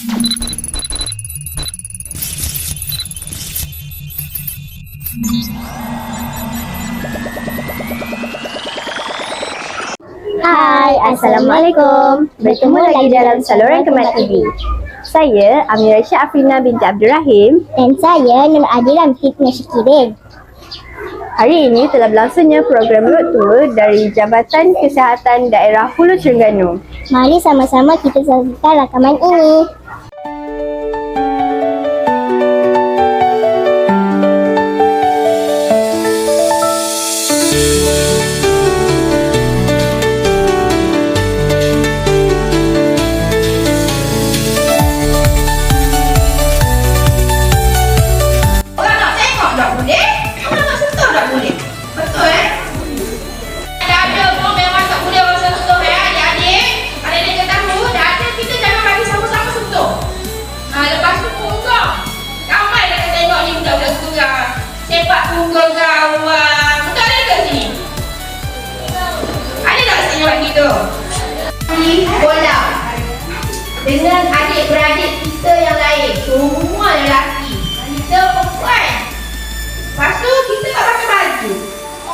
Hai, Assalamualaikum. Bertemu lagi dalam saluran Kemat TV. Saya Amira Syah Afrina binti Abdul Rahim. Dan saya Nur Adilah Fitnah Syikirin. Hari ini telah berlangsungnya program Road Tour dari Jabatan Kesihatan Daerah Hulu Terengganu. Mari sama-sama kita saksikan rakaman ini.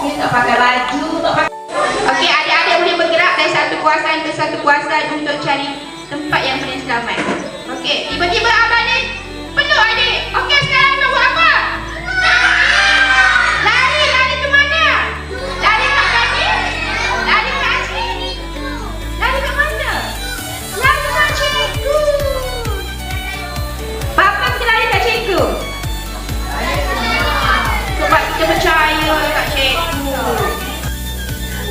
Kita tak pakai baju, tak pakai Okey, adik-adik boleh bergerak dari satu kawasan ke satu kawasan untuk cari tempat yang paling selamat. Okey, tiba-tiba abang ni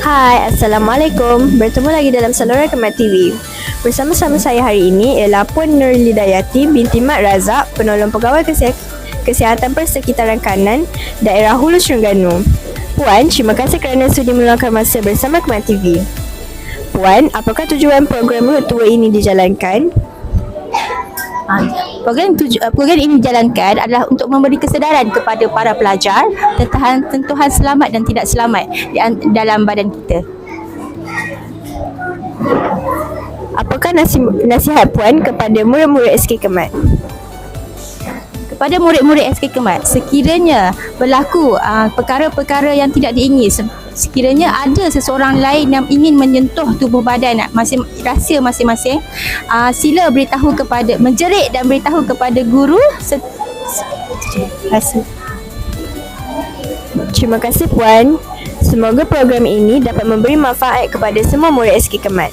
Hai, Assalamualaikum. Bertemu lagi dalam saluran Kemat TV. Bersama-sama saya hari ini ialah Puan Nur Lidayati binti Mat Razak, penolong pegawai Kesi- kesihatan persekitaran kanan daerah Hulu Terengganu. Puan, terima kasih kerana sudi meluangkan masa bersama Kemat TV. Puan, apakah tujuan program Tour ini dijalankan? Ha, Program, tuju, uh, program ini dijalankan adalah untuk memberi kesedaran kepada para pelajar tentang tentuhan selamat dan tidak selamat di, dalam badan kita. Apakah nasi- nasihat Puan kepada murid-murid SK Kemat? Kepada murid-murid SK Kemat, sekiranya berlaku uh, perkara-perkara yang tidak diingini, sekiranya ada seseorang lain yang ingin menyentuh tubuh badan masing rahsia masing-masing, uh, sila beritahu kepada menjerit dan beritahu kepada guru se- rahsia. Terima kasih Puan. Semoga program ini dapat memberi manfaat kepada semua murid SK Kemat.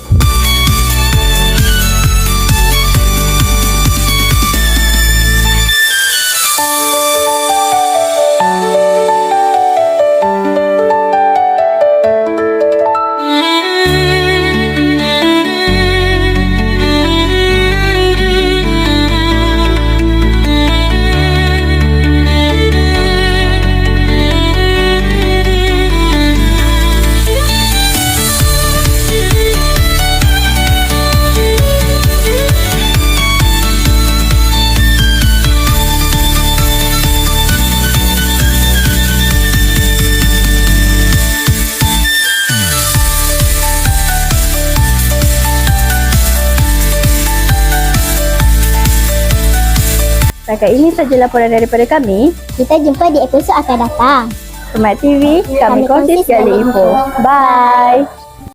Setakat ini saja laporan daripada kami. Kita jumpa di episod akan datang. Kemat TV, kami kongsi segala info. Bye.